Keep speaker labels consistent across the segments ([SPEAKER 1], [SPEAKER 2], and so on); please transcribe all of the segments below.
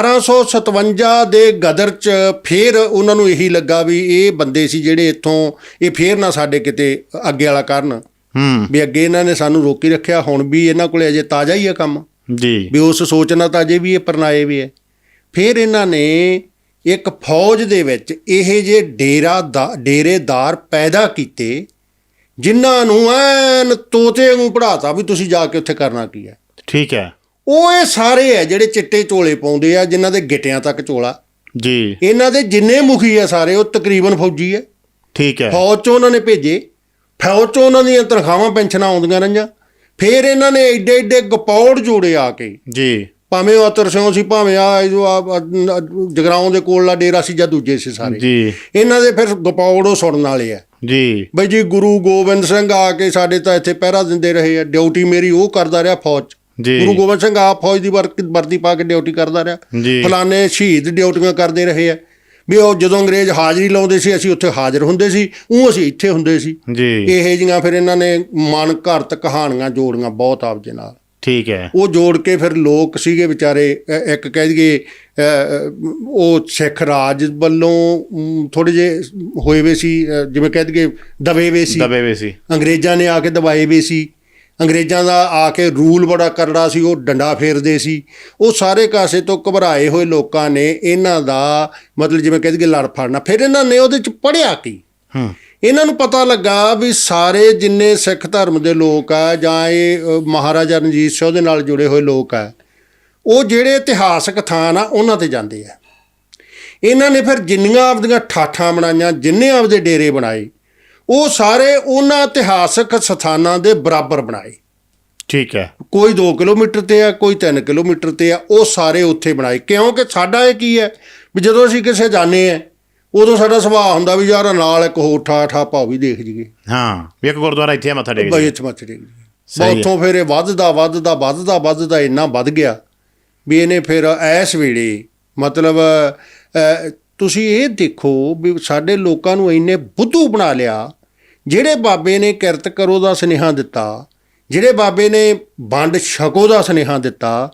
[SPEAKER 1] 1857 ਦੇ ਗਦਰ ਚ ਫੇਰ ਉਹਨਾਂ ਨੂੰ ਇਹੀ ਲੱਗਾ ਵੀ ਇਹ ਬੰਦੇ ਸੀ ਜਿਹੜੇ ਇੱਥੋਂ ਇਹ ਫੇਰ ਨਾ ਸਾਡੇ ਕਿਤੇ ਅੱਗੇ ਵਾਲਾ ਕਰਨ।
[SPEAKER 2] ਹੂੰ।
[SPEAKER 1] ਵੀ ਅੱਗੇ ਇਹਨਾਂ ਨੇ ਸਾਨੂੰ ਰੋਕੀ ਰੱਖਿਆ ਹੁਣ ਵੀ ਇਹਨਾਂ ਕੋਲੇ ਅਜੇ ਤਾਜ਼ਾ ਹੀ ਹੈ ਕੰਮ।
[SPEAKER 2] ਜੀ।
[SPEAKER 1] ਵੀ ਉਸ ਸੋਚਣਾ ਤਾਂ ਅਜੇ ਵੀ ਇਹ ਪਰਨਾਏ ਵੀ ਹੈ। ਫਿਰ ਇਹਨਾਂ ਨੇ ਇੱਕ ਫੌਜ ਦੇ ਵਿੱਚ ਇਹ ਜੇ ਡੇਰਾ ਦਾ ਡੇਰੇਦਾਰ ਪੈਦਾ ਕੀਤੇ ਜਿਨ੍ਹਾਂ ਨੂੰ ਐਨ ਤੋਤੇ ਨੂੰ ਪੜਾਤਾ ਵੀ ਤੁਸੀਂ ਜਾ ਕੇ ਉੱਥੇ ਕਰਨਾ ਕੀ ਹੈ।
[SPEAKER 2] ਠੀਕ ਹੈ।
[SPEAKER 1] ਉਹ ਇਹ ਸਾਰੇ ਹੈ ਜਿਹੜੇ ਚਿੱਟੇ ਝੋਲੇ ਪਾਉਂਦੇ ਆ ਜਿਨ੍ਹਾਂ ਦੇ ਗਿੱਟਿਆਂ ਤੱਕ ਝੋਲਾ।
[SPEAKER 2] ਜੀ।
[SPEAKER 1] ਇਹਨਾਂ ਦੇ ਜਿੰਨੇ ਮੁਖੀ ਆ ਸਾਰੇ ਉਹ ਤਕਰੀਬਨ ਫੌਜੀ ਹੈ
[SPEAKER 2] ਠੀਕ ਹੈ।
[SPEAKER 1] ਫੌਜ ਚੋਂ ਉਹਨਾਂ ਨੇ ਭੇਜੇ। ਫੌਜ ਚੋਂ ਉਹਨਾਂ ਦੀਆਂ ਤਨਖਾਹਾਂ ਪੈਨਸ਼ਨਾਂ ਆਉਂਦੀਆਂ ਰਹੀਆਂ। ਫਿਰ ਇਹਨਾਂ ਨੇ ਏਡੇ ਏਡੇ ਗਪੌੜ ਜੋੜੇ ਆ ਕੇ।
[SPEAKER 2] ਜੀ।
[SPEAKER 1] ਭਾਵੇਂ ਉਹ ਅਤਰ ਸਿੰਘ ਸੀ ਭਾਵੇਂ ਆ ਜੋ ਆ ਜਗਰਾਉਂ ਦੇ ਕੋਲਲਾ ਡੇਰਾ ਸੀ ਜਾਂ ਦੂਜੇ ਸੀ ਸਾਰੇ।
[SPEAKER 2] ਜੀ।
[SPEAKER 1] ਇਹਨਾਂ ਦੇ ਫਿਰ ਗਪੌੜ ਉਹ ਸੁਣਨ ਵਾਲੇ ਆ।
[SPEAKER 2] ਜੀ।
[SPEAKER 1] ਬਈ ਜੀ ਗੁਰੂ ਗੋਬਿੰਦ ਸਿੰਘ ਆ ਕੇ ਸਾਡੇ ਤਾਂ ਇੱਥੇ ਪਹਿਰਾ ਦਿੰਦੇ ਰਹੇ ਆ। ਡਿਊਟੀ ਮੇਰੀ ਉਹ ਕਰਦਾ ਰਿਹਾ ਫੌਜ 'ਚ।
[SPEAKER 2] ਜੀ।
[SPEAKER 1] ਗੁਰੂ ਗੋਬਿੰਦ ਸਿੰਘ ਆ ਫੌਜ ਦੀ ਵਰਦੀ ਪਾ ਕੇ ਡਿਊਟੀ ਕਰਦਾ ਰਿਹਾ। ਫਲਾਣੇ ਸ਼ਹੀਦ ਡਿਊਟੀਆਂ ਕਰਦੇ ਰਹੇ ਆ। ਵੀ ਉਹ ਜਦੋਂ ਅੰਗਰੇਜ਼ ਹਾਜ਼ਰੀ ਲਾਉਂਦੇ ਸੀ ਅਸੀਂ ਉੱਥੇ ਹਾਜ਼ਰ ਹੁੰਦੇ ਸੀ ਉਹ ਅਸੀਂ ਇੱਥੇ ਹੁੰਦੇ ਸੀ।
[SPEAKER 2] ਜੀ।
[SPEAKER 1] ਇਹ ਜੀਆਂ ਫਿਰ ਇਹਨਾਂ ਨੇ ਮਨ ਘਰਤ ਕਹਾਣੀਆਂ ਜੋੜੀਆਂ ਬਹੁਤ ਆਪਦੇ ਨਾਲ।
[SPEAKER 2] ਠੀਕ ਹੈ।
[SPEAKER 1] ਉਹ ਜੋੜ ਕੇ ਫਿਰ ਲੋਕ ਸੀਗੇ ਵਿਚਾਰੇ ਇੱਕ ਕਹਿ ਦਈਏ ਉਹ ਸਿੱਖ ਰਾਜ ਵੱਲੋਂ ਥੋੜੇ ਜੇ ਹੋਏ ਵੇ ਸੀ ਜਿਵੇਂ ਕਹਿ ਦਈਏ ਦਬੇ ਵੇ ਸੀ।
[SPEAKER 2] ਦਬੇ ਵੇ ਸੀ।
[SPEAKER 1] ਅੰਗਰੇਜ਼ਾਂ ਨੇ ਆ ਕੇ ਦਬਾਏ ਵੇ ਸੀ। ਅੰਗਰੇਜ਼ਾਂ ਦਾ ਆ ਕੇ ਰੂਲ ਬੜਾ ਕਰੜਾ ਸੀ ਉਹ ਡੰਡਾ ਫੇਰਦੇ ਸੀ। ਉਹ ਸਾਰੇ ਕਾਸੇ ਤੋਂ ਘਬਰਾਏ ਹੋਏ ਲੋਕਾਂ ਨੇ ਇਹਨਾਂ ਦਾ ਮਤਲਬ ਜਿਵੇਂ ਕਹਿ ਦਈਏ ਲੜ ਫੜਨਾ। ਫਿਰ ਇਹਨਾਂ ਨੇ ਉਹਦੇ ਚ ਪੜਿਆ ਕੀ?
[SPEAKER 2] ਹੂੰ।
[SPEAKER 1] ਇਹਨਾਂ ਨੂੰ ਪਤਾ ਲੱਗਾ ਵੀ ਸਾਰੇ ਜਿੰਨੇ ਸਿੱਖ ਧਰਮ ਦੇ ਲੋਕ ਆ ਜਾਂ ਇਹ ਮਹਾਰਾਜਾ ਰਣਜੀਤ ਸਿੰਘ ਦੇ ਨਾਲ ਜੁੜੇ ਹੋਏ ਲੋਕ ਆ ਉਹ ਜਿਹੜੇ ਇਤਿਹਾਸਕ ਥਾਂ ਆ ਉਹਨਾਂ ਤੇ ਜਾਂਦੇ ਆ। ਇਹਨਾਂ ਨੇ ਫਿਰ ਜਿੰਨੀਆਂ ਆਪਦੀਆਂ ਠਾਠਾਂ ਬਣਾਈਆਂ ਜਿੰਨੇ ਆਪਦੇ ਡੇਰੇ ਬਣਾਏ ਉਹ ਸਾਰੇ ਉਹਨਾਂ ਇਤਿਹਾਸਕ ਸਥਾਨਾਂ ਦੇ ਬਰਾਬਰ ਬਣਾਏ।
[SPEAKER 2] ਠੀਕ ਹੈ।
[SPEAKER 1] ਕੋਈ 2 ਕਿਲੋਮੀਟਰ ਤੇ ਆ ਕੋਈ 3 ਕਿਲੋਮੀਟਰ ਤੇ ਆ ਉਹ ਸਾਰੇ ਉੱਥੇ ਬਣਾਏ। ਕਿਉਂਕਿ ਸਾਡਾ ਇਹ ਕੀ ਹੈ ਵੀ ਜਦੋਂ ਅਸੀਂ ਕਿਸੇ ਜਾਣੇ ਆ ਉਦੋਂ ਸਾਡਾ ਸੁਭਾਅ ਹੁੰਦਾ ਵੀ ਯਾਰ ਨਾਲ ਇੱਕ ਹੋਰ ਠਾ ਠਾ ਭਾਵ ਵੀ ਦੇਖ ਜੀਏ
[SPEAKER 2] ਹਾਂ ਵੀ ਇੱਕ ਗੁਰਦੁਆਰਾ ਇੱਥੇ ਮੱਥਾ ਟੇਕ
[SPEAKER 1] ਬਈ
[SPEAKER 2] ਜੀ
[SPEAKER 1] ਇੱਥੇ ਮੱਥੇ ਟੇਕ
[SPEAKER 2] ਹੈ।
[SPEAKER 1] ਉੱਥੋਂ ਫਿਰ ਇਹ ਵੱਧਦਾ ਵੱਧਦਾ ਵੱਧਦਾ ਵੱਧਦਾ ਇੰਨਾ ਵੱਧ ਗਿਆ ਵੀ ਇਹਨੇ ਫਿਰ ਐਸ ਵੇਲੇ ਮਤਲਬ ਤੁਸੀਂ ਇਹ ਦੇਖੋ ਵੀ ਸਾਡੇ ਲੋਕਾਂ ਨੂੰ ਇੰਨੇ ਬੁੱਧੂ ਬਣਾ ਲਿਆ ਜਿਹੜੇ ਬਾਬੇ ਨੇ ਕਿਰਤ ਕਰੋ ਦਾ ਸੁਨੇਹਾ ਦਿੱਤਾ ਜਿਹੜੇ ਬਾਬੇ ਨੇ ਵੰਡ ਛਕੋ ਦਾ ਸੁਨੇਹਾ ਦਿੱਤਾ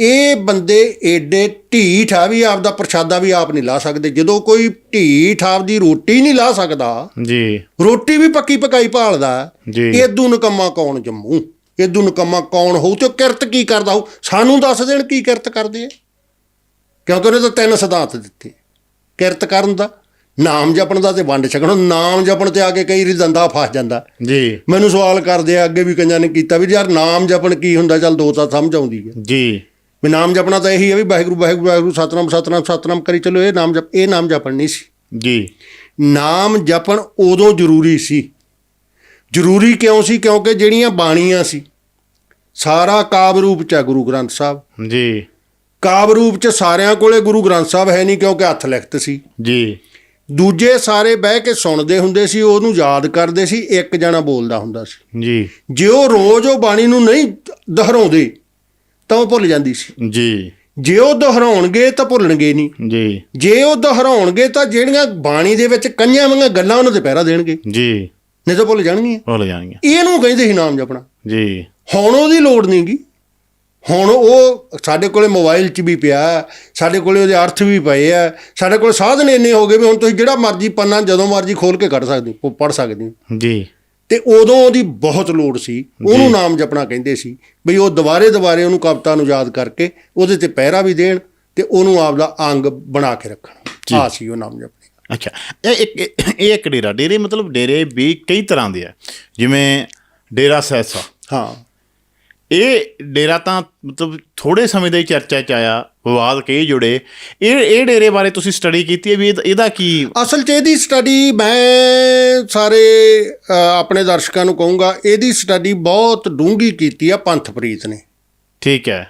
[SPEAKER 1] ਇਹ ਬੰਦੇ ਏਡੇ ਢੀਠ ਆ ਵੀ ਆਪਦਾ ਪ੍ਰਸ਼ਾਦਾ ਵੀ ਆਪ ਨਹੀਂ ਲਾ ਸਕਦੇ। ਜਦੋਂ ਕੋਈ ਢੀਠ ਆਪਦੀ ਰੋਟੀ ਨਹੀਂ ਲਾ ਸਕਦਾ
[SPEAKER 2] ਜੀ।
[SPEAKER 1] ਰੋਟੀ ਵੀ ਪੱਕੀ ਪਕਾਈ ਭਾਲਦਾ
[SPEAKER 2] ਜੀ।
[SPEAKER 1] ਇਦੂ ਨਕਮਾ ਕੌਣ ਜੰਮੂ? ਇਦੂ ਨਕਮਾ ਕੌਣ ਹੋਊ ਤੇ ਕਿਰਤ ਕੀ ਕਰਦਾ ਹੋਊ? ਸਾਨੂੰ ਦੱਸ ਦੇਣ ਕੀ ਕਿਰਤ ਕਰਦੇ ਆ। ਕਿਉਂਕਿ ਉਹਨੇ ਤਾਂ ਤਿੰਨ ਸਿਧਾਂਤ ਦਿੱਤੇ ਕਿਰਤ ਕਰਨ ਦਾ। ਨਾਮ ਜਪਣ ਦਾ ਤੇ ਵੰਡ ਛਕਣ। ਨਾਮ ਜਪਣ ਤੇ ਆ ਕੇ ਕਈ ਵਾਰੀ ਦੰਦਾ ਫਸ ਜਾਂਦਾ।
[SPEAKER 2] ਜੀ।
[SPEAKER 1] ਮੈਨੂੰ ਸਵਾਲ ਕਰਦੇ ਆ ਅੱਗੇ ਵੀ ਕਈਆਂ ਨੇ ਕੀਤਾ ਵੀ ਯਾਰ ਨਾਮ ਜਪਣ ਕੀ ਹੁੰਦਾ? ਚੱਲ ਦੋ ਤਾਂ ਸਮਝ ਆਉਂਦੀ ਹੈ।
[SPEAKER 2] ਜੀ।
[SPEAKER 1] ਵੀ ਨਾਮ ਜਪਣਾ ਤਾਂ ਇਹੀ ਹੈ ਵੀ ਵਾਹਿਗੁਰੂ ਵਾਹਿਗੁਰੂ ਵਾਹਿਗੁਰੂ ਸਤਨਾਮ ਸਤਨਾਮ ਸਤਨਾਮ ਕਰੀ ਚਲੋ। ਇਹ ਨਾਮ ਜਪ ਇਹ ਨਾਮ ਜਪਣ ਨਹੀਂ ਸੀ।
[SPEAKER 2] ਜੀ।
[SPEAKER 1] ਨਾਮ ਜਪਣ ਉਦੋਂ ਜ਼ਰੂਰੀ ਸੀ। ਜ਼ਰੂਰੀ ਕਿਉਂ ਸੀ? ਕਿਉਂਕਿ ਜਿਹੜੀਆਂ ਬਾਣੀਆਂ ਸੀ ਸਾਰਾ ਕਾਵ ਰੂਪ ਚ ਗੁਰੂ ਗ੍ਰੰਥ ਸਾਹਿਬ।
[SPEAKER 2] ਜੀ।
[SPEAKER 1] ਕਾਵ ਰੂਪ ਚ ਸਾਰਿਆਂ ਕੋਲੇ ਗੁਰੂ ਗ੍ਰੰਥ ਸਾਹਿਬ ਹੈ ਨਹੀਂ ਕਿਉਂਕਿ ਹੱਥ ਲਿਖਤ ਸੀ।
[SPEAKER 2] ਜੀ।
[SPEAKER 1] ਦੂਜੇ ਸਾਰੇ ਬਹਿ ਕੇ ਸੁਣਦੇ ਹੁੰਦੇ ਸੀ ਉਹਨੂੰ ਯਾਦ ਕਰਦੇ ਸੀ ਇੱਕ ਜਣਾ ਬੋਲਦਾ ਹੁੰਦਾ ਸੀ।
[SPEAKER 2] ਜੀ।
[SPEAKER 1] ਜੇ ਉਹ ਰੋਜ਼ ਉਹ ਬਾਣੀ ਨੂੰ ਨਹੀਂ ਦੁਹਰਾਉਂਦੇ ਤਾਂ ਉਹ ਭੁੱਲ ਜਾਂਦੀ ਸੀ।
[SPEAKER 2] ਜੀ।
[SPEAKER 1] ਜੇ ਉਹ ਦੁਹਰਾਉਣਗੇ ਤਾਂ ਭੁੱਲਣਗੇ ਨਹੀਂ।
[SPEAKER 2] ਜੀ।
[SPEAKER 1] ਜੇ ਉਹ ਦੁਹਰਾਉਣਗੇ ਤਾਂ ਜਿਹੜੀਆਂ ਬਾਣੀ ਦੇ ਵਿੱਚ ਕੰਨਿਆਂ ਵਾਂਗੀਆਂ ਗੱਲਾਂ ਉਹਨਾਂ ਤੇ ਪਹਿਰਾ ਦੇਣਗੇ।
[SPEAKER 2] ਜੀ।
[SPEAKER 1] ਨਹੀਂ ਤਾਂ ਭੁੱਲ ਜਾਣਗੀਆਂ।
[SPEAKER 2] ਭੁੱਲ ਜਾਣਗੇ
[SPEAKER 1] ਇਹਨੂੰ ਕਹਿੰਦੇ ਸੀ ਨਾਮ ਜਪਣਾ।
[SPEAKER 2] ਜੀ।
[SPEAKER 1] ਹੁਣ ਉਹਦੀ ਲੋੜ ਨਹੀਂਗੀ ਹੁਣ ਉਹ ਸਾਡੇ ਕੋਲੇ ਮੋਬਾਈਲ 'ਚ ਵੀ ਪਿਆ ਸਾਡੇ ਕੋਲੇ ਉਹਦੇ ਅਰਥ ਵੀ ਪਏ ਆ ਸਾਡੇ ਕੋਲ ਸਾਧਨ ਇੰਨੇ ਹੋ ਗਏ ਵੀ ਹੁਣ ਤੁਸੀਂ ਜਿਹੜਾ ਮਰਜ਼ੀ ਪੰਨਾ ਜਦੋਂ ਮਰਜ਼ੀ ਖੋਲ ਕੇ ਕੱਢ ਸਕਦੇ ਹੋ ਪੜ੍ਹ ਸਕਦੇ ਹੋ।
[SPEAKER 2] ਜੀ।
[SPEAKER 1] ਤੇ ਉਦੋਂ ਉਹਦੀ ਬਹੁਤ ਲੋੜ ਸੀ ਉਹਨੂੰ ਨਾਮ ਜਪਣਾ ਕਹਿੰਦੇ ਸੀ ਬਈ ਉਹ ਦੁਬਾਰੇ ਦੁਬਾਰੇ ਉਹਨੂੰ ਕਵਿਤਾ ਨੂੰ ਯਾਦ ਕਰਕੇ ਉਹਦੇ ਤੇ ਪਹਿਰਾ ਵੀ ਦੇਣ ਤੇ ਉਹਨੂੰ ਆਪਦਾ ਅੰਗ ਬਣਾ ਕੇ ਰੱਖਣ। ਆ ਸੀ ਉਹ ਨਾਮ ਜਪਣੇ।
[SPEAKER 2] ਅੱਛਾ ਇਹ ਇੱਕ ਇਹ ਇੱਕ ਡੇਰਾ ਡੇਰੇ ਮਤਲਬ ਡੇਰੇ ਵੀ ਕਈ ਤਰ੍ਹਾਂ ਦੇ ਆ ਜਿਵੇਂ ਡੇਰਾ ਸੈਸਾ।
[SPEAKER 1] ਹਾਂ।
[SPEAKER 2] ਇਹ ਡੇਰਾ ਤਾਂ ਮਤਲਬ ਥੋੜੇ ਸਮੇਂ ਦਾ ਹੀ ਚਰਚਾ ਚ ਆਇਆ ਵਿਵਾਦ ਕਈ ਜੁੜੇ। ਇਹ ਇਹ ਡੇਰੇ ਬਾਰੇ ਤੁਸੀਂ ਸਟੱਡੀ ਕੀਤੀ ਹੈ ਵੀ ਇਹਦਾ- ਕੀ
[SPEAKER 1] ਅਸਲ 'ਚ ਇਹਦੀ ਸਟੱਡੀ ਮੈਂ ਸਾਰੇ ਆਪਣੇ ਦਰਸ਼ਕਾਂ ਨੂੰ ਕਹੂੰਗਾ ਇਹਦੀ ਸਟੱਡੀ ਬਹੁਤ ਡੂੰਘੀ ਕੀਤੀ ਆ ਪੰਥਪ੍ਰੀਤ ਨੇ।
[SPEAKER 2] ਠੀਕ ਹੈ।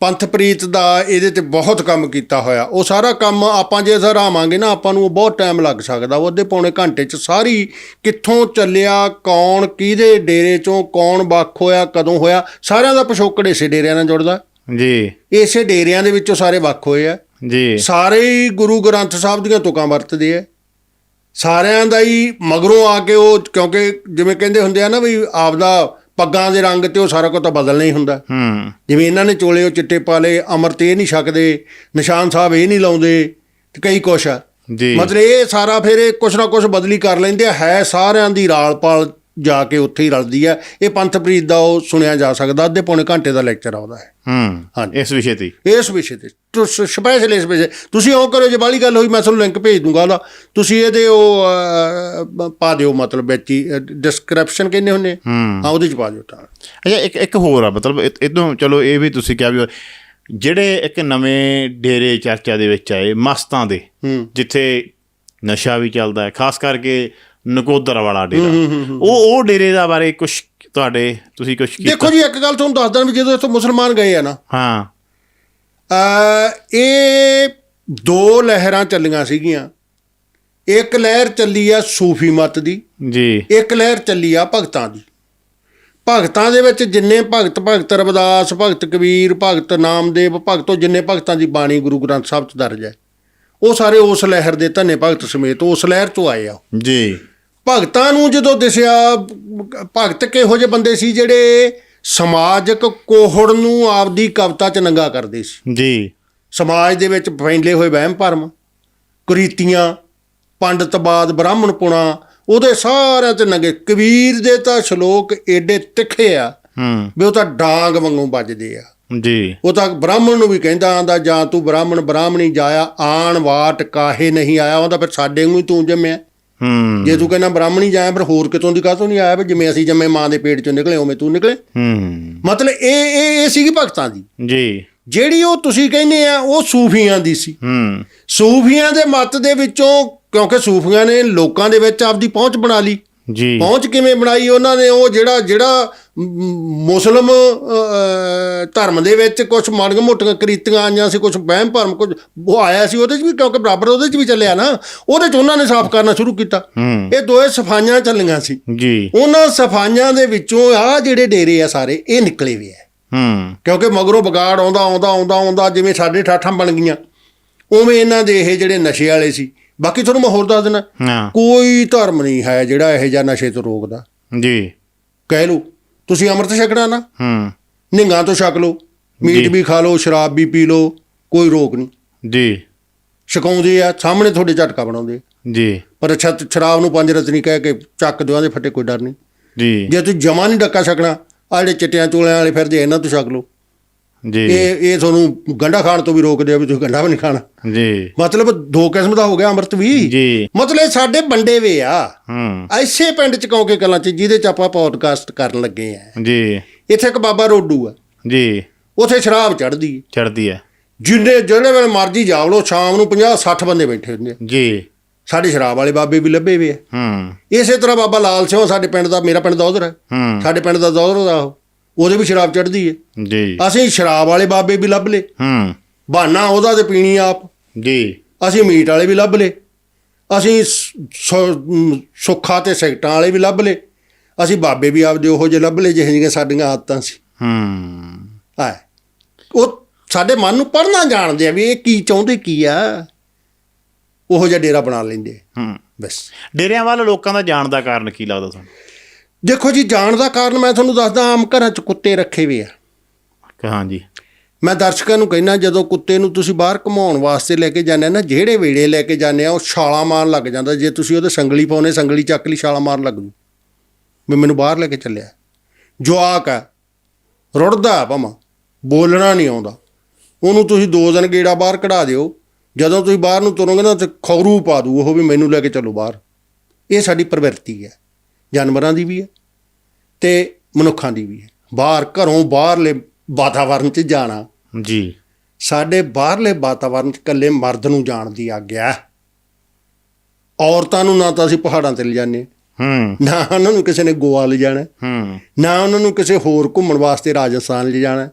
[SPEAKER 1] ਪੰਥਪ੍ਰੀਤ ਦਾ ਇਹਦੇ ਤੇ ਬਹੁਤ ਕੰਮ ਕੀਤਾ ਹੋਇਆ। ਉਹ ਸਾਰਾ ਕੰਮ ਆਪਾਂ ਜੇ ਸਰਾਵਾਂਗੇ ਨਾ ਆਪਾਂ ਨੂੰ ਬਹੁਤ ਟਾਈਮ ਲੱਗ ਸਕਦਾ। ਉਹ ਅੱਧੇ ਪੌਣੇ ਘੰਟੇ 'ਚ ਸਾਰੀ ਕਿੱਥੋਂ ਚੱਲਿਆ ਕੌਣ ਕਿਹਦੇ ਡੇਰੇ 'ਚੋਂ ਕੌਣ ਵੱਖ ਹੋਇਆ ਕਦੋਂ ਹੋਇਆ ਸਾਰਿਆਂ ਦਾ ਪਿਛੋਕੜ ਇਸੇ ਡੇਰਿਆਂ ਨਾਲ ਜੁੜਦਾ।
[SPEAKER 2] ਜੀ।
[SPEAKER 1] ਇਸੇ ਡੇਰਿਆਂ ਦੇ ਵਿੱਚੋਂ ਸਾਰੇ ਵੱਖ ਹੋਏ ਆ।
[SPEAKER 2] ਜੀ।
[SPEAKER 1] ਸਾਰੇ ਹੀ ਗੁਰੂ ਗ੍ਰੰਥ ਸਾਹਿਬ ਦੀਆਂ ਤੁਕਾਂ ਵਰਤਦੇ ਆ। ਸਾਰਿਆਂ ਦਾ ਹੀ ਮਗਰੋਂ ਆ ਕੇ ਉਹ ਕਿਉਂਕਿ ਜਿਵੇਂ ਕਹਿੰਦੇ ਹੁੰਦੇ ਆ ਨਾ ਵੀ ਆਪਦਾ ਪੱਗਾਂ ਦੇ ਰੰਗ ਤੇ ਉਹ ਸਾਰਾ ਕੁਝ ਤਾਂ ਬਦਲਣਾ ਹੀ ਹੁੰਦਾ।
[SPEAKER 2] ਹੂੰ।
[SPEAKER 1] ਜਿਵੇਂ ਇਹਨਾਂ ਨੇ ਚੋਲੇ ਉਹ ਚਿੱਟੇ ਪਾ ਲਏ ਅਮਰਤ ਇਹ ਨਹੀਂ ਛਕਦੇ ਨਿਸ਼ਾਨ ਸਾਹਿਬ ਇਹ ਨਹੀਂ ਲਾਉਂਦੇ ਤੇ ਕਈ ਕੁਛ ਆ।
[SPEAKER 2] ਜੀ।
[SPEAKER 1] ਮਤਲਬ ਇਹ ਸਾਰਾ ਫਿਰ ਇਹ ਕੁਛ ਨਾ ਕੁਛ ਬਦਲੀ ਕਰ ਲੈਂਦੇ ਆ ਹੈ ਸਾਰਿਆਂ ਦੀ ਰਾਲ ਪਾਲ ਜਾ ਕੇ ਉੱਥੇ ਹੀ ਰਲਦੀ ਆ ਇਹ ਪੰਥਪ੍ਰੀਤ ਦਾ ਉਹ ਸੁਣਿਆ ਜਾ ਸਕਦਾ ਅੱਧੇ ਪੌਣੇ ਘੰਟੇ ਦਾ ਲੈਕਚਰ ਆਉਂਦਾ ਹੈ
[SPEAKER 2] ਹੂੰ
[SPEAKER 1] ਹਾਂਜੀ।
[SPEAKER 2] ਇਸ ਵਿਸ਼ੇ ਤੇ।
[SPEAKER 1] ਇਸ ਵਿਸ਼ੇ ਤੇ। ਸਪੈਸ਼ਲ ਇਸ ਵਿਸ਼ੇ। ਤੁਸੀਂ ਉਹ ਕਰੋ ਜੇ ਬਾਲੀ ਗੱਲ ਹੋਈ ਮੈਂ ਤੁਹਾਨੂੰ ਲਿੰਕ ਭੇਜ ਦੂੰਗਾ ਉਹਦਾ। ਤੁਸੀਂ ਇਹਦੇ ਉਹ ਪਾ ਦਿਓ ਮਤਲਬ ਵਿੱਚ ਹੀ ਡਿਸਕ੍ਰਿਪਸ਼ਨ ਹੁੰਦੇ ਆ।
[SPEAKER 2] ਹੂੰ।
[SPEAKER 1] ਹਾਂ ਉਹਦੇ ਚ ਪਾ ਦਿਓ ਤਾਂ।
[SPEAKER 2] ਅੱਛਾ ਇੱਕ ਇੱਕ ਹੋਰ ਆ ਮਤਲਬ ਇਦੋਂ ਚਲੋ ਇਹ ਵੀ ਤੁਸੀਂ ਕਿਹਾ ਵੀ ਜਿਹੜੇ ਇੱਕ ਨਵੇਂ ਡੇਰੇ ਚਰਚਾ ਦੇ ਵਿੱਚ ਆਏ ਮਸਤਾਂ ਦੇ
[SPEAKER 1] ਹੂੰ।
[SPEAKER 2] ਜਿੱਥੇ ਨਸ਼ਾ ਵੀ ਚੱਲਦਾ ਹੈ ਖਾਸ ਕਰਕੇ ਨਕੋਦਰ ਵਾਲਾ ਡੇਰਾ। ਉਹ ਉਹ ਡੇਰੇ ਦਾ ਬਾਰੇ ਕੁਝ ਤੁਹਾਡੇ ਤੁਸੀਂ ਕੁਝ
[SPEAKER 1] ਦੇਖੋ ਜੀ ਇੱਕ ਗੱਲ ਤੁਹਾਨੂੰ ਦੱਸਦਾ ਵੀ ਜਦੋਂ ਇੱਥੋਂ ਮੁਸਲਮਾਨ ਗਏ ਆ ਨਾ
[SPEAKER 2] ਹਾਂ।
[SPEAKER 1] ਅ ਇਹ ਦੋ ਲਹਿਰਾਂ ਚੱਲੀਆਂ ਸੀਗੀਆਂ। ਇੱਕ ਲਹਿਰ ਚੱਲੀ ਆ ਸੂਫੀ ਮਤ ਦੀ
[SPEAKER 2] ਜੀ।
[SPEAKER 1] ਇੱਕ ਲਹਿਰ ਚੱਲੀ ਆ ਭਗਤਾਂ ਦੀ। ਭਗਤਾਂ ਦੇ ਵਿੱਚ ਜਿੰਨੇ ਭਗਤ ਭਗਤ ਰਵਿਦਾਸ ਭਗਤ ਕਬੀਰ ਭਗਤ ਨਾਮਦੇਵ ਭਗਤੋ ਜਿੰਨੇ ਭਗਤਾਂ ਦੀ ਬਾਣੀ ਗੁਰੂ ਗ੍ਰੰਥ ਸਾਹਿਬ 'ਚ ਦਰਜ ਹੈ ਉਹ ਸਾਰੇ ਉਸ ਲਹਿਰ ਦੇ ਧੰਨੇ ਭਗਤ ਸਮੇਤ ਉਸ ਲਹਿਰ 'ਚੋਂ ਆਏ ਆ
[SPEAKER 2] ਜੀ।
[SPEAKER 1] ਭਗਤਾਂ ਨੂੰ ਜਦੋਂ ਦਿਸਿਆ ਭਗਤ ਕਿਹੋ ਜਿਹੇ ਬੰਦੇ ਸੀ ਜਿਹੜੇ ਸਮਾਜਿਕ ਕੋਹੜ ਨੂੰ ਆਪਦੀ ਕਵਿਤਾ 'ਚ ਨੰਗਾ ਕਰਦੇ ਸੀ?
[SPEAKER 2] ਜੀ।
[SPEAKER 1] ਸਮਾਜ ਦੇ ਵਿੱਚ ਫੈਲੇ ਹੋਏ ਵਹਿਮ ਭਰਮ ਕੁਰੀਤੀਆਂ ਪੰਡਤਬਾਦ ਬ੍ਰਾਹਮਣਪੁਣਾ ਉਹਦੇ ਸਾਰਿਆਂ 'ਚ ਨੰਗੇ। ਕਬੀਰ ਦੇ ਤਾਂ ਸ਼ਲੋਕ ਏਡੇ ਤਿੱਖੇ ਆ
[SPEAKER 2] ਹੂੰ।
[SPEAKER 1] ਵੀ ਉਹ ਤਾਂ ਡਾਂਗ ਵਾਂਗੂ ਵੱਜਦੇ ਆ।
[SPEAKER 2] ਜੀ।
[SPEAKER 1] ਉਹ ਤਾਂ ਬ੍ਰਾਹਮਣ ਨੂੰ ਵੀ ਕਹਿੰਦਾ ਆਂਦਾ ਜਾਂ ਤੂੰ ਬ੍ਰਾਹਮਣ ਬ੍ਰਾਹਮਣੀ ਜਾਇਆ ਆਣ ਵਾਟ ਕਾਹੇ ਨਹੀਂ ਆਇਆ। ਉਹਦਾ ਫਿਰ ਸਾਡੇ ਵਾਂਗੂ ਹੀ ਤੂੰ ਜੰਮਿਆ।
[SPEAKER 2] ਹੂੰ
[SPEAKER 1] ਜੇ ਤੂੰ ਕਹਿੰਦਾ ਬ੍ਰਾਹਮਣੀ ਜਾਇਆ ਫਿਰ ਹੋਰ ਕਿਤੋਂ ਦੀ ਕਾਹਤੋਂ ਨਹੀਂ ਆਇਆ ਵੀ ਜਿਵੇਂ ਅਸੀਂ ਜੰਮੇ ਮਾਂ ਦੇ ਪੇਟ ਚੋਂ ਨਿਕਲੇ ਉਵੇਂ ਤੂੰ ਨਿਕਲੇ?
[SPEAKER 2] ਹੂੰ।
[SPEAKER 1] ਮਤਲਬ ਇਹ ਇਹ ਇਹ ਸੀਗੀ ਭਗਤਾਂ ਦੀ।
[SPEAKER 2] ਜੀ।
[SPEAKER 1] ਜਿਹੜੀ ਉਹ ਤੁਸੀਂ ਕਹਿੰਦੇ ਆ ਉਹ ਸੂਫੀਆਂ ਦੀ ਸੀ।
[SPEAKER 2] ਹੂੰ।
[SPEAKER 1] ਸੂਫੀਆਂ ਦੇ ਮਤ ਦੇ ਵਿੱਚੋਂ ਕਿਉਂਕਿ ਸੂਫੀਆਂ ਨੇ ਲੋਕਾਂ ਦੇ ਵਿੱਚ ਆਪਦੀ ਪਹੁੰਚ ਬਣਾ ਲਈ।
[SPEAKER 2] ਜੀ।
[SPEAKER 1] ਪਹੁੰਚ ਕਿਵੇਂ ਬਣਾਈ ਉਹਨਾਂ ਨੇ ਉਹ ਜਿਹੜਾ ਜਿਹੜਾ ਮੁਸਲਮ ਧਰਮ ਦੇ ਵਿੱਚ ਕੁਝ ਮਾੜੀਆਂ ਮੋਟੀਆਂ ਕਰੀਤੀਆਂ ਆਈਆਂ ਸੀ ਕੁਝ ਵਹਿਮ ਭਰਮ ਕੁਝ ਉਹ ਆਇਆ ਸੀ ਉਹਦੇ 'ਚ ਵੀ ਕਿਉਂਕਿ ਬਰਾਬਰ ਉਹਦੇ 'ਚ ਵੀ ਚੱਲਿਆ ਨਾ ਉਹਦੇ 'ਚ ਉਹਨਾਂ ਨੇ ਸਾਫ਼ ਕਰਨਾ ਸ਼ੁਰੂ ਕੀਤਾ। ਇਹ ਦੋਏ ਸਫਾਈਆਂ ਚੱਲੀਆਂ ਸੀ।
[SPEAKER 2] ਜੀ।
[SPEAKER 1] ਉਹਨਾਂ ਸਫਾਈਆਂ ਦੇ ਵਿੱਚੋਂ ਆ ਜਿਹੜੇ ਡੇਰੇ ਆ ਸਾਰੇ ਇਹ ਨਿਕਲੇ ਵੀ ਆ।
[SPEAKER 2] ਹੂੰ।
[SPEAKER 1] ਕਿਉਂਕਿ ਮਗਰੋਂ ਵਿਗਾੜ ਆਉਂਦਾ ਆਉਂਦਾ ਆਉਂਦਾ ਆਉਂਦਾ ਜਿਵੇਂ ਸਾਡੇ ਠਾਠਾਂ ਬਣ ਗਈਆਂ। ਉਵੇਂ ਇਹਨਾਂ ਦੇ ਇਹ ਜਿਹੜੇ ਨਸ਼ੇ ਵਾਲੇ ਸੀ। ਬਾਕੀ ਤੁਹਾਨੂੰ ਮੈਂ ਹੋਰ ਦੱਸ ਦਿੰਦਾ ਕੋਈ ਧਰਮ ਨਹੀਂ ਹੈ ਜਿਹੜਾ ਇਹ ਜਿਹਾ ਨਸ਼ੇ ਤੋਂ ਰੋਕਦਾ।
[SPEAKER 2] ਜੀ।
[SPEAKER 1] ਕਹਿ ਲਓ। ਤੁਸੀਂ ਅੰਮ੍ਰਿਤ ਛਕਣਾ ਨਾ
[SPEAKER 2] ਹੂੰ।
[SPEAKER 1] ਨਿੰਗਾ ਤੋਂ ਛਕ ਲਓ
[SPEAKER 2] ਜੀ।
[SPEAKER 1] ਮੀਟ ਵੀ ਖਾ ਲਓ ਸ਼ਰਾਬ ਵੀ ਪੀ ਲਓ ਕੋਈ ਰੋਕ ਨਹੀਂ।
[SPEAKER 2] ਜੀ।
[SPEAKER 1] ਛਕਾਉਂਦੇ ਆ ਸਾਹਮਣੇ ਤੁਹਾਡੇ ਝਟਕਾ ਬਣਾਉਂਦੇ।
[SPEAKER 2] ਜੀ।
[SPEAKER 1] ਪਰ ਛਤ ਸ਼ਰਾਬ ਨੂੰ ਪੰਜ ਰਤਨੀ ਕਹਿ ਕੇ ਚੱਕ ਦਿਆਂ ਦੇ ਫੱਟੇ ਕੋਈ ਡਰ ਨਹੀਂ।
[SPEAKER 2] ਜੀ।
[SPEAKER 1] ਜੇ ਤੁਸੀਂ ਜਮਾ ਨਹੀਂ ਡੱਕਾ ਛਕਣਾ ਆ ਜਿਹੜੇ ਚਿੱਟਿਆਂ ਚੋਲਿਆਂ ਵਾਲੇ ਫਿਰਦੇ ਆ, ਇਹਨਾਂ ਤੋਂ ਛਕ ਲਓ।
[SPEAKER 2] ਜੀ।
[SPEAKER 1] ਇਹ ਇਹ ਤੁਹਾਨੂੰ ਗੰਡਾ ਖਾਣ ਤੋਂ ਵੀ ਰੋਕਦੇ ਆ ਵੀ ਤੁਸੀਂ ਗੰਡਾ ਵੀ ਨਹੀਂ ਖਾਣਾ।
[SPEAKER 2] ਜੀ।
[SPEAKER 1] ਮਤਲਬ ਦੋ ਕਿਸਮ ਦਾ ਹੋ ਗਿਆ ਅੰਮ੍ਰਿਤ ਵੀ।
[SPEAKER 2] ਜੀ।
[SPEAKER 1] ਮਤਲਬ ਸਾਡੇ ਵੰਡੇ ਵੇ ਆ।
[SPEAKER 2] ਹੂੰ।
[SPEAKER 1] ਐਸੇ ਪਿੰਡ ਚ ਕੌਂਕੇ ਕਲਾਂ ਚ ਜਿਹਦੇ ਚ ਆਪਾਂ ਪੋਡਕਾਸਟ ਕਰਨ ਲੱਗੇ ਆ।
[SPEAKER 2] ਜੀ।
[SPEAKER 1] ਇੱਥੇ ਇੱਕ ਬਾਬਾ ਰੋਡੂ ਆ।
[SPEAKER 2] ਜੀ।
[SPEAKER 1] ਉਥੇ ਸ਼ਰਾਬ ਚੜਦੀ
[SPEAKER 2] ਚੜਦੀ ਹੈ
[SPEAKER 1] ਜਿੰਨੇ ਜਿਹੜੇ ਵੇਲੇ ਮਰਜ਼ੀ ਜਾਵ ਲੋ ਸ਼ਾਮ ਨੂੰ 50 60 ਬੰਦੇ ਬੈਠੇ ਹੁੰਦੇ ਆ।
[SPEAKER 2] ਜੀ।
[SPEAKER 1] ਸਾਡੇ ਸ਼ਰਾਬ ਵਾਲੇ ਬਾਬੇ ਵੀ ਲੱਭੇ ਵੇ ਆ।
[SPEAKER 2] ਹੂੰ।
[SPEAKER 1] ਇਸੇ ਤਰ੍ਹਾਂ ਬਾਬਾ ਲਾਲ ਸਿੰਘ ਸਾਡੇ ਪਿੰਡ ਦਾ ਮੇਰਾ ਪਿੰਡ ਦੌਦਰ ਹੈ
[SPEAKER 2] ਹੂੰ।
[SPEAKER 1] ਸਾਡੇ ਪਿੰਡ ਦਾ ਦੌਦਰ ਦਾ ਉਹ। ਉਹਦੇ ਵੀ ਸ਼ਰਾਬ ਚੜਦੀ ਹੈ
[SPEAKER 2] ਜੀ।
[SPEAKER 1] ਅਸੀਂ ਸ਼ਰਾਬ ਵਾਲੇ ਬਾਬੇ ਵੀ ਲੱਭ ਲਏ।
[SPEAKER 2] ਹੂੰ।
[SPEAKER 1] ਬਹਾਨਾ ਉਹਦਾ ਤੇ ਪੀਣੀ ਆਪ।
[SPEAKER 2] ਜੀ।
[SPEAKER 1] ਅਸੀਂ ਮੀਟ ਵਾਲੇ ਵੀ ਲੱਭ ਲਏ। ਅਸੀਂ ਸੁੱਖਾ ਤੇ ਸਿਗਟਾਂ ਵਾਲੇ ਵੀ ਲੱਭ ਲਏ। ਅਸੀਂ ਬਾਬੇ ਵੀ ਆਪਦੇ ਉਹੋ ਜਿਹੇ ਲੱਭ ਲਏ ਜਿਹੇ ਜਿਹੀਆਂ ਸਾਡੀਆਂ ਆਦਤਾਂ ਸੀ।
[SPEAKER 2] ਹੂੰ।
[SPEAKER 1] ਹਾਂ ਉਹ ਸਾਡੇ ਮਨ ਨੂੰ ਪੜਨਾ ਜਾਣਦੇ ਆ ਵੀ ਇਹ ਕੀ ਚਾਹੁੰਦੇ ਕੀ ਆ। ਉਹੋ ਜਿਹਾ ਡੇਰਾ ਬਣਾ ਲੈਂਦੇ ਆ।
[SPEAKER 2] ਹੂੰ।
[SPEAKER 1] ਬਸ।
[SPEAKER 2] ਡੇਰਿਆਂ ਵੱਲ ਲੋਕਾਂ ਦਾ ਜਾਣ ਦਾ ਕਾਰਨ ਕੀ ਲੱਗਦਾ ਤੁਹਾਨੂੰ?
[SPEAKER 1] ਦੇਖੋ ਜੀ ਜਾਣ ਦਾ ਕਾਰਨ ਮੈਂ ਤੁਹਾਨੂੰ ਦੱਸਦਾ ਆਮ ਘਰਾਂ 'ਚ ਕੁੱਤੇ ਰੱਖੇ ਵੀ ਆ।
[SPEAKER 2] ਕਿ ਹਾਂਜੀ
[SPEAKER 1] ਮੈਂ ਦਰਸ਼ਕਾਂ ਨੂੰ ਕਹਿਣਾ ਜਦੋਂ ਕੁੱਤੇ ਨੂੰ ਤੁਸੀਂ ਬਾਹਰ ਘੁਮਾਉਣ ਵਾਸਤੇ ਲੈ ਕੇ ਜਾਂਦੇ ਨਾ ਜਿਹੜੇ ਵੇੜੇ ਲੈ ਕੇ ਜਾਂਦੇ ਆ ਉਹ ਛਾਲਾ ਮਾਰਨ ਲੱਗ ਜਾਂਦਾ। ਜੇ ਤੁਸੀਂ ਉਹਦੇ ਸੰਗਲੀ ਪਾਉਨੇ ਸੰਗਲੀ ਚੱਕ ਲਈ ਛਾਲਾ ਮਾਰਨ ਲੱਗ ਜੂ। ਵੀ ਮੈਨੂੰ ਬਾਹਰ ਲੈ ਕੇ ਚੱਲਿਆ। ਜਵਾਕ ਆ ਰੁੜਦਾ ਭਾਵਾਂ ਬੋਲਣਾ ਨਹੀਂ ਆਉਂਦਾ। ਉਹਨੂੰ ਤੁਸੀਂ ਦੋ ਦਿਨ ਗੇੜਾ ਬਾਹਰ ਕਢਾ ਦਿਓ। ਜਦੋਂ ਤੁਸੀਂ ਬਾਹਰ ਨੂੰ ਤੁਰੋਗੇ ਨਾ ਤੇ ਖੌਰੂ ਪਾ ਦੂ ਉਹ ਵੀ ਮੈਨੂੰ ਲੈ ਕੇ ਚੱਲੋ ਬਾਹਰ। ਇਹ ਸਾਡੀ ਪ੍ਰਵਿਰਤੀ ਹੈ ਜਾਨਵਰਾਂ ਦੀ ਵੀ ਹੈ ਤੇ ਮਨੁੱਖਾਂ ਦੀ ਵੀ ਹੈ। ਬਾਹਰ ਘਰੋਂ ਬਾਹਰਲੇ ਵਾਤਾਵਰਣ 'ਚ ਜਾਣਾ।
[SPEAKER 2] ਜੀ।
[SPEAKER 1] ਸਾਡੇ ਬਾਹਰਲੇ ਵਾਤਾਵਰਣ 'ਚ ਇਕੱਲੇ ਮਰਦ ਨੂੰ ਜਾਣ ਦੀ ਆਗਿਆ। ਔਰਤਾਂ ਨੂੰ ਨਾ ਤਾਂ ਅਸੀਂ ਪਹਾੜਾਂ ਤੇ ਲਿਜਾਨੇ
[SPEAKER 2] ਹੂੰ।
[SPEAKER 1] ਨਾ ਉਹਨਾਂ ਨੂੰ ਕਿਸੇ ਨੇ ਗੋਆ ਲਿਜਾਣਾ
[SPEAKER 2] ਹੂੰ।
[SPEAKER 1] ਨਾ ਉਹਨਾਂ ਨੂੰ ਕਿਸੇ ਹੋਰ ਘੁੰਮਣ ਵਾਸਤੇ ਰਾਜਸਥਾਨ ਲਿਜਾਣਾ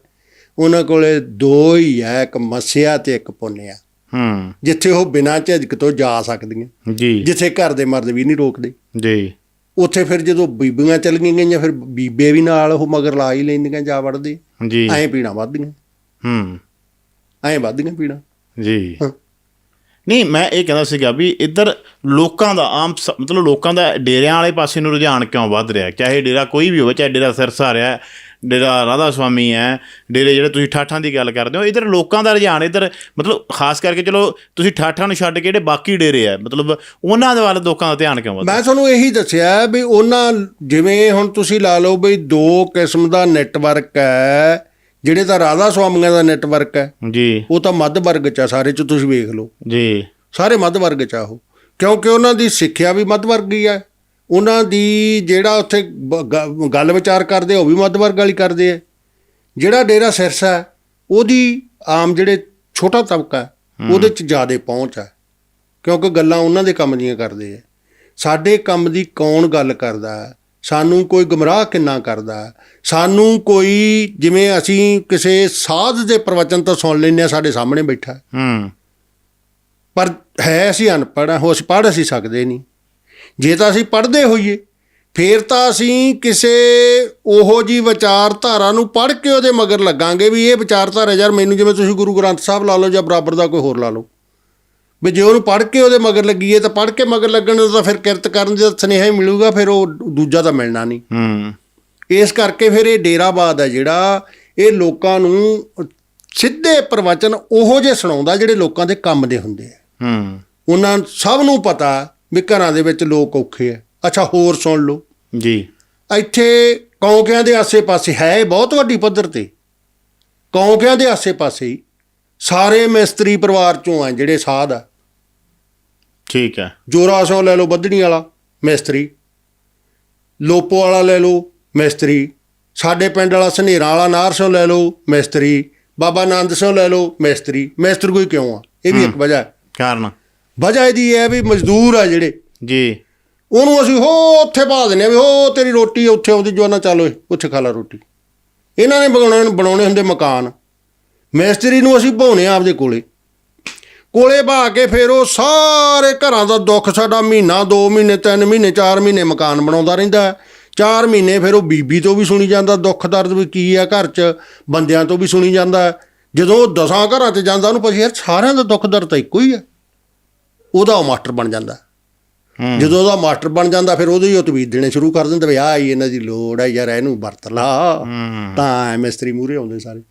[SPEAKER 1] ਉਹਨਾਂ ਕੋਲੇ ਦੋ ਹੀ ਹੈ ਇੱਕ ਮੱਸਿਆ ਤੇ ਇੱਕ ਪੁੰਨਿਆ।
[SPEAKER 2] ਹੂੰ।
[SPEAKER 1] ਜਿੱਥੇ ਉਹ ਬਿਨਾਂ ਝਿਜਕ ਤੋਂ ਜਾ ਸਕਦੀਆਂ।
[SPEAKER 2] ਜੀ।
[SPEAKER 1] ਜਿੱਥੇ ਘਰ ਦੇ ਮਰਦ ਵੀ ਨਹੀਂ ਰੋਕਦੇ।
[SPEAKER 2] ਜੀ।
[SPEAKER 1] ਉੱਥੇ ਫਿਰ ਜਦੋਂ ਬੀਬੀਆਂ ਚੱਲ ਗਈਆਂ ਫਿਰ ਬੀਬੇ ਵੀ ਨਾਲ ਉਹ ਮਗਰ ਲਾ ਹੀ ਲੈਂਦੀਆਂ ਜਾ ਵੜਦੇ।
[SPEAKER 2] ਜੀ।
[SPEAKER 1] ਐਂ ਪੀਣਾ ਵੱਧਦੀਆਂ।
[SPEAKER 2] ਹੂੰ।
[SPEAKER 1] ਐਂ ਵੱਧਦੀਆਂ ਪੀਣਾ
[SPEAKER 2] ਜੀ। ਨਹੀਂ ਮੈਂ ਇਹ ਕਹਿੰਦਾ ਸੀਗਾ ਵੀ ਇੱਧਰ ਲੋਕਾਂ ਦਾ ਆਮ ਮਤਲਬ ਲੋਕਾਂ ਦਾ ਡੇਰਿਆਂ ਵਾਲੇ ਪਾਸੇ ਨੂੰ ਰੁਝਾਨ ਕਿਉਂ ਵੱਧ ਰਿਹਾ? ਚਾਹੇ ਡੇਰਾ ਕੋਈ ਵੀ ਹੋਵੇ ਚਾਹੇ ਡੇਰਾ ਸਿਰਸਾ ਰਿਹਾ ਡੇਰਾ ਰਾਧਾ ਸੁਆਮੀ ਹੈ ਡੇਰੇ ਜਿਹੜੇ ਤੁਸੀਂ ਠਾਠਾਂ ਦੀ ਗੱਲ ਕਰਦੇ ਹੋ ਇੱਧਰ ਲੋਕਾਂ ਦਾ ਰੁਝਾਨ ਇੱਧਰ ਮਤਲਬ ਖਾਸ ਕਰਕੇ ਚਲੋ ਤੁਸੀਂ ਠਾਠਾਂ ਨੂੰ ਛੱਡ ਕੇ ਜਿਹੜੇ ਬਾਕੀ ਡੇਰੇ ਆ ਮਤਲਬ ਉਹਨਾਂ ਦੇ ਵੱਲ ਲੋਕਾਂ ਦਾ ਧਿਆਨ ਕਿਉਂ ਵੱਧ
[SPEAKER 1] ਮੈਂ ਤੁਹਾਨੂੰ ਇਹੀ ਦੱਸਿਆ ਵੀ ਉਹਨਾਂ ਜਿਵੇਂ ਹੁਣ ਤੁਸੀਂ ਲਾ ਲਓ ਵੀ ਦੋ ਕਿਸਮ ਦਾ ਨੈਟਵਰਕ ਹੈ ਜਿਹੜੇ ਤਾਂ ਰਾਧਾ ਸੁਆਮੀਆਂ ਦਾ ਨੈਟਵਰਕ ਹੈ
[SPEAKER 2] ਜੀ।
[SPEAKER 1] ਉਹ ਤਾਂ ਮੱਧ ਵਰਗ ਚ ਆ ਸਾਰੇ ਚ ਤੁਸੀਂ ਵੇਖ ਲਓ।
[SPEAKER 2] ਜੀ।
[SPEAKER 1] ਸਾਰੇ ਮੱਧ ਵਰਗ ਚ ਆ ਉਹ। ਕਿਉਂਕਿ ਉਹਨਾਂ ਦੀ ਸਿੱਖਿਆ ਵੀ ਮੱਧ ਵਰਗੀ ਹੈ ਉਹਨਾਂ ਦੀ ਜਿਹੜਾ ਉੱਥੇ ਗੱਲ ਵਿਚਾਰ ਕਰਦੇ ਉਹ ਵੀ ਮੱਧ ਵਰਗ ਵਾਲੀ ਕਰਦੇ ਆ ਜਿਹੜਾ ਡੇਰਾ ਸਿਰਸਾ ਉਹਦੀ ਆਮ ਜਿਹੜੇ ਛੋਟਾ ਤਬਕਾ ਉਹਦੇ ਚ ਜ਼ਿਆਦਾ ਪਹੁੰਚ ਹੈ ਕਿਉਂਕਿ ਗੱਲਾਂ ਉਹਨਾਂ ਦੇ ਕੰਮ ਦੀਆਂ ਕਰਦੇ ਆ ਸਾਡੇ ਕੰਮ ਦੀ ਕੌਣ ਗੱਲ ਕਰਦਾ? ਸਾਨੂੰ ਕੋਈ ਗਮਰਾਹ ਕਿੰਨਾ ਕਰਦਾ? ਸਾਨੂੰ ਕੋਈ ਜਿਵੇਂ ਅਸੀਂ ਕਿਸੇ ਸਾਧ ਦੇ ਪ੍ਰਵਚਨ ਤੋਂ ਸੁਣ ਲੈਂਦੇ ਆ ਸਾਡੇ ਸਾਹਮਣੇ ਬੈਠਾ ਹੈ। ਪਰ ਹੈ ਅਸੀਂ ਅਨਪੜ੍ਹ ਹਾਂ ਉਸ ਪੜ੍ਹ ਅਸੀਂ ਸਕਦੇ ਨਹੀਂ ਜੇ ਤਾਂ ਅਸੀਂ ਪੜ੍ਹਦੇ ਹੋਈਏ ਫੇਰ ਤਾਂ ਅਸੀਂ ਕਿਸੇ ਉਹੋ ਜੀ ਵਿਚਾਰਧਾਰਾ ਨੂੰ ਪੜ੍ਹ ਕੇ ਉਹਦੇ ਮਗਰ ਲੱਗਾਂਗੇ ਵੀ ਇਹ ਵਿਚਾਰਧਾਰਾ ਯਾਰ ਮੈਨੂੰ ਜਿਵੇਂ ਤੁਸੀਂ ਗੁਰੂ ਗ੍ਰੰਥ ਸਾਹਿਬ ਲਾ ਲਓ ਜਾਂ ਬਰਾਬਰ ਦਾ ਕੋਈ ਹੋਰ ਲਾ ਲਓ। ਵੀ ਜੇ ਉਹਨੂੰ ਪੜ੍ਹ ਕੇ ਉਹਦੇ ਮਗਰ ਲੱਗੀਏ ਤਾਂ ਪੜ੍ਹ ਕੇ ਮਗਰ ਲੱਗਣ ਦਾ ਤਾਂ ਫਿਰ ਕਿਰਤ ਕਰਨ ਦਾ ਸੁਨੇਹਾ ਹੀ ਮਿਲੂਗਾ ਫਿਰ ਉਹ ਦੂਜਾ ਤਾਂ ਮਿਲਣਾ ਨਹੀਂ।
[SPEAKER 2] ਹੂੰ।
[SPEAKER 1] ਇਸ ਕਰਕੇ ਫਿਰ ਇਹ ਡੇਰਾਬਾਦ ਹੈ ਜਿਹੜਾ ਇਹ ਲੋਕਾਂ ਨੂੰ ਸਿੱਧੇ ਪ੍ਰਵਚਨ ਉਹੋ ਜਿਹੇ ਸੁਣਾਉਂਦਾ ਜਿਹੜੇ ਲੋਕਾਂ ਦੇ ਕੰਮ ਦੇ ਹੁੰਦੇ ਆ।
[SPEAKER 2] ਹੂੰ।
[SPEAKER 1] ਉਹਨਾਂ ਸਭ ਨੂੰ ਪਤਾ ਵੀ ਘਰਾਂ ਦੇ ਵਿੱਚ ਲੋਕ ਔਖੇ ਆ। ਅੱਛਾ ਹੋਰ ਸੁਣ ਲਓ।
[SPEAKER 2] ਜੀ।
[SPEAKER 1] ਇੱਥੇ ਕੌਂਕਿਆਂ ਦੇ ਆਸੇ-ਪਾਸੇ ਹੈ ਬਹੁਤ ਵੱਡੀ ਪੱਧਰ ਤੇ। ਕੌਂਕਿਆਂ ਦੇ ਆਸੇ-ਪਾਸੇ ਸਾਰੇ ਮਿਸਤਰੀ ਪਰਿਵਾਰ ਚੋਂ ਆ ਜਿਹੜੇ ਸਾਧ ਆ।
[SPEAKER 2] ਠੀਕ ਹੈ।
[SPEAKER 1] ਜੋਰਾ ਸੋਂ ਲੈ ਲਓ ਬੱਧਣੀ ਵਾਲਾ ਮਿਸਤਰੀ। ਲੋਪੋ ਵਾਲਾ ਲੈ ਲਓ ਮਿਸਤਰੀ। ਸਾਡੇ ਪਿੰਡ ਵਾਲਾ ਸਨੇਰਾ ਵਾਲਾ ਨਾਰ ਸੋਂ ਲੈ ਲਓ ਮਿਸਤਰੀ। ਬਾਬਾ ਆਨੰਦ ਸੋਂ ਲੈ ਲਓ ਮਿਸਤਰੀ। ਮਿਸਤਰੀ ਕੋਈ ਕਿਉਂ ਆ? ਇਹ ਵੀ ਇੱਕ ਵਜ੍ਹਾ ਹੈ।
[SPEAKER 2] ਕਾਰਨ?
[SPEAKER 1] ਵਜ੍ਹਾ ਇਹਦੀ ਇਹ ਹੈ ਵੀ ਮਜ਼ਦੂਰ ਆ ਜਿਹੜੇ।
[SPEAKER 2] ਜੀ।
[SPEAKER 1] ਉਹਨੂੰ ਅਸੀਂ ਹੋ ਉੱਥੇ ਪਾ ਆ ਵੀ ਹੋ ਤੇਰੀ ਰੋਟੀ ਉੱਥੇ ਆਉਂਦੀ ਜੋ ਨਾ ਚੱਲ ਓਏ ਉੱਥੇ ਖਾ ਲਾ ਰੋਟੀ। ਇਹਨਾਂ ਨੇ ਬਣਾਉਣੇ ਬਣਾਉਣੇ ਹੁੰਦੇ ਮਕਾਨ। ਮਿਸਤਰੀ ਨੂੰ ਅਸੀਂ ਭਾਉਨੇ ਆ ਆਪਦੇ ਕੋਲੇ। ਕੋਲੇ ਬਾ ਕੇ ਫਿਰ ਉਹ ਸਾਰੇ ਘਰਾਂ ਦਾ ਦੁੱਖ ਸਾਡਾ ਮਹੀਨਾ 2 ਮਹੀਨੇ 3 ਮਹੀਨੇ 4 ਮਹੀਨੇ ਮਕਾਨ ਬਣਾਉਂਦਾ ਰਹਿੰਦਾ 4 ਮਹੀਨੇ ਫਿਰ ਉਹ ਬੀਬੀ ਤੋਂ ਵੀ ਸੁਣੀ ਜਾਂਦਾ ਦੁੱਖ ਦਰਦ ਵੀ ਕੀ ਆ ਘਰ 'ਚ ਬੰਦਿਆਂ ਤੋਂ ਵੀ ਸੁਣੀ ਜਾਂਦਾ ਜਦੋਂ ਉਹ ਦਸਾਂ ਘਰਾਂ 'ਚ ਜਾਂਦਾ ਉਹਨੂੰ ਪੁੱਛ ਯਾਰ ਸਾਰਿਆਂ ਦਾ ਦੁੱਖ ਦਰਦ ਤਾਂ ਇੱਕੋ ਹੀ ਆ। ਉਹਦਾ ਉਹ ਮਾਸਟਰ ਬਣ ਜਾਂਦਾ। ਜਦੋਂ ਉਹਦਾ ਮਾਸਟਰ ਬਣ ਜਾਂਦਾ ਫਿਰ ਉਹਦੇ ਹੀ ਉਹ ਤਵੀਤ ਦੇਣੇ ਸ਼ੁਰੂ ਕਰ ਦਿੰਦੇ ਵੀ ਆਹ ਇਹਨਾਂ ਦੀ ਲੋੜ ਹੈ ਯਾਰ ਇਹਨੂੰ ਵਰਤ ਲਾ। ਤਾਂ ਮਿਸਤਰੀ ਮੂਰੇ ਆਉਂਦੇ ਸਾਰੇ।